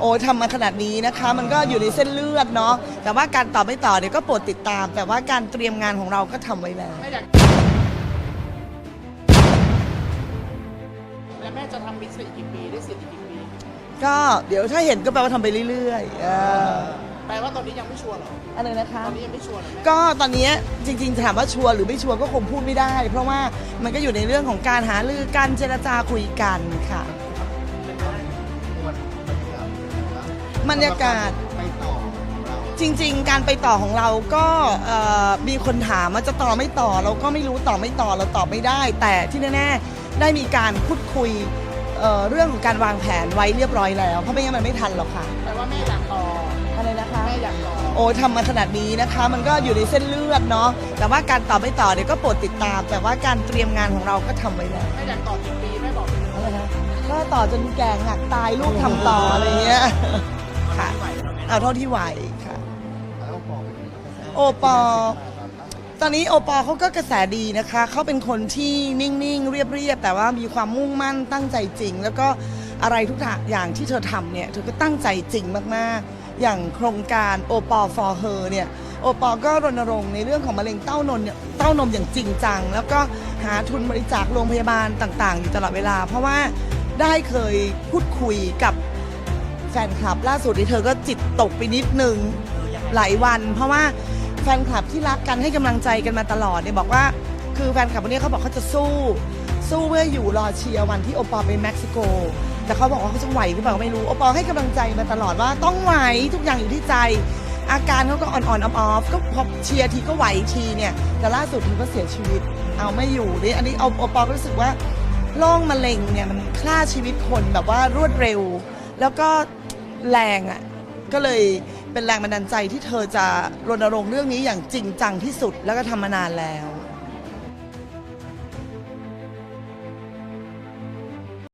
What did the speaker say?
โอ้ยทำมาขนาดนี้นะคะ มันก็อยู่ในเส้นเลือดเนาะแต่ว่าการต่อไม่ต่อเดี๋ยวก็โปรดติดตาม แต่ว่าการเตรียมงานของเราก็ทำไว้แล้วแม่อยากแล้วแม่จะทำบิสเนสอีกกี่ปีได้เสร็จอีกกี่ปี ก็เดี๋ยวถ้าเห็นก็แปลว่าทำไปเรื่อยๆเออแปลว่าตอนนี้ยังไม่ชัวร์เหรอ อะไรนะคะ ตอนนี้ยังไม่ชัวร์เหรอแม่ก็ตอนนี้จริงๆถามว่าชัวร์หรือไม่ชัวร์ก็คงพูดไม่ได้ เพราะว่ามันก็อยู่ในเรื่องของการหารือการเจรจาคุยกันค่ะ บรรยากาศ ไปต่อของเราจริง ๆ การไปต่อของเราก็เอ่อมีคนถามว่าจะต่อไม่ต่อ เราก็ไม่รู้ต่อไม่ต่อเราตอบไม่ได้ แต่ที่แน่ๆได้มีการพูดคุยเอ่อเรื่องของการวางแผนไว้เรียบร้อยแล้ว เพราะไม่งั้นมันไม่ทันหรอกค่ะแปลว่าแม่อยากต่ออะไรนะคะ แม่อยากต่อโอ้ยทำมาขนาดนี้นะคะ มันก็อยู่ในเส้นเลือดเนาะแต่ว่าการต่อไม่ต่อเดี๋ยวก็โปรดติดตาม แต่ว่าการเตรียมงานของเราก็ทำไว้แล้ว แม่อยากต่อกี่ปีแม่บอกไปเลยอะไรนะก็ต่อจนแก่หักตายลูกทำต่ออะไรเงี้ย ค่ะ เอาเท่าที่ไหวค่ะแล้วบอกไปเลยกระแสโอปอ ตอนนี้โอปอเขาก็กระแสดีนะคะ เขาเป็นคนที่นิ่งๆ เรียบๆ แต่ว่ามีความมุ่งมั่นตั้งใจจริง แล้วก็อะไรทุกอย่างที่เธอทำเนี่ย เธอก็ตั้งใจจริงมากๆ อย่างโครงการโอปอ for her เนี่ย โอปอ ก็รณรงค์ในเรื่องของมะเร็งเต้านมเนี่ยเต้านมอย่างจริงจัง แล้วก็หาทุนบริจาคโรงพยาบาลต่างๆ อยู่ตลอดเวลา เพราะว่าได้เคยพูดคุยกับ แฟนคลับ ล่าสุดที่เธอก็จิตตกไปนิดนึงหลายวัน เพราะว่าแฟนคลับที่รักกันให้กำลังใจกันมาตลอดเนี่ยบอกว่า คือแฟนคลับคนนี้เขาบอกเขาจะสู้ สู้เพื่ออยู่รอเชียร์วันที่โอปอลไปเม็กซิโก แต่เขาบอกว่าเขาจะไหวหรือเปล่าไม่รู้โอปอลให้กำลังใจมาตลอดว่าต้องไหวทุกอย่างอยู่ที่ใจ อาการเขาก็อ่อนๆออฟๆก็พอเชียร์ทีก็ไหวทีเนี่ยแต่ล่าสุดเธอก็เสียชีวิต เอาไม่อยู่นี่อันนี้เอาโอปอลก็รู้สึกว่าโรคมะเร็งเนี่ยมันฆ่าชีวิตคนแบบว่ารวดเร็ว แล้วก็ แรงอะก็เลยเป็นแรงบันดาลใจที่เธอจะรณรงค์เรื่องนี้อย่างจริงจังที่สุดแล้วก็ทำมานานแล้ว